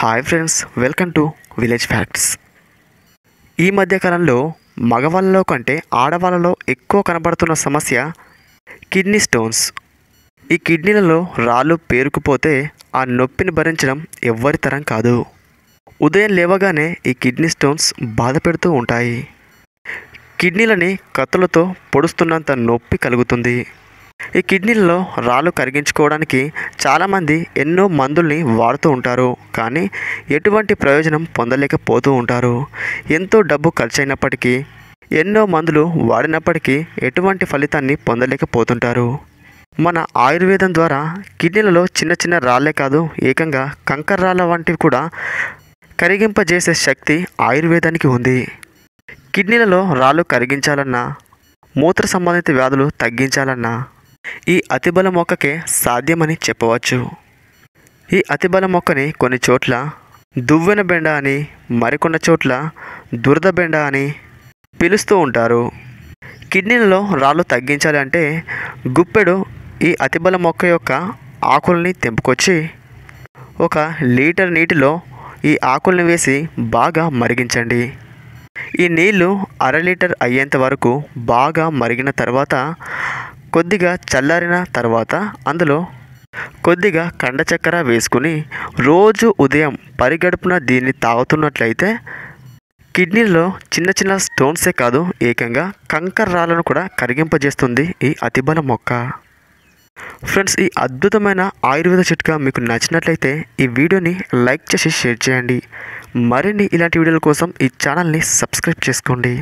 Hi friends welcome to village facts ఈ మధ్యకాలంలో మగవాళ్ళలో కంటే ఆడవాళ్ళలో ఎక్కువ కనబడుతున్న సమస్య కిడ్నీ స్టోన్స్. ఈ కిడ్నీలలో రాళ్ళు పేరుకుపోతే ఆ నొప్పిని భరించడం ఎవ్వరి తరం కాదు. ఉదయం లేవగానే ఈ కిడ్నీ స్టోన్స్ బాధ పెడుతూ ఉంటాయి. కిడ్నీలని కత్తులతో పొడుస్తున్నంత నొప్పి కలుగుతుంది. ఈ కిడ్నీలలో రాళ్ళు కరిగించుకోవడానికి చాలామంది ఎన్నో మందుల్ని వాడుతూ ఉంటారు. కానీ ఎటువంటి ప్రయోజనం పొందలేకపోతూ ఉంటారు. ఎంతో డబ్బు ఖర్చు అయినప్పటికీ ఎన్నో మందులు వాడినప్పటికీ ఎటువంటి ఫలితాన్ని పొందలేకపోతుంటారు. మన ఆయుర్వేదం ద్వారా కిడ్నీలలో చిన్న చిన్న రాళ్ళే కాదు ఏకంగా కంకర రాళ్ళ వంటివి కూడా కరిగింపజేసే శక్తి ఆయుర్వేదానికి ఉంది. కిడ్నీలలో రాళ్ళు కరిగించాలన్నా మూత్ర సంబంధిత వ్యాధులు తగ్గించాలన్నా ఈ అతిబల మొక్కకే సాధ్యమని చెప్పవచ్చు. ఈ అతిబల మొక్కని కొన్ని చోట్ల దువ్వెన బెండ అని మరికొన్ని చోట్ల దురద బెండ అని పిలుస్తూ ఉంటారు. కిడ్నీలలో రాళ్ళు తగ్గించాలి అంటే గుప్పెడు ఈ అతిబల మొక్క యొక్క ఆకుల్ని తెంపుకొచ్చి ఒక లీటర్ నీటిలో ఈ ఆకుల్ని వేసి బాగా మరిగించండి. ఈ నీళ్ళు అర లీటర్ అయ్యేంత వరకు బాగా మరిగిన తర్వాత కొద్దిగా చల్లారిన తర్వాత అందులో కొద్దిగా కండ చక్కెర వేసుకుని రోజు ఉదయం పరిగడుపున దీన్ని తాగుతున్నట్లయితే కిడ్నీలో చిన్న చిన్న స్టోన్సే కాదు ఏకంగా కంకర రాళ్ళను కూడా కరిగింపజేస్తుంది ఈ అతిబల మొక్క. ఫ్రెండ్స్ ఈ అద్భుతమైన ఆయుర్వేద చిట్కా మీకు నచ్చినట్లయితే ఈ వీడియోని లైక్ చేసి షేర్ చేయండి. మరిన్ని ఇలాంటి వీడియోల కోసం ఈ ఛానల్ని సబ్స్క్రైబ్ చేసుకోండి.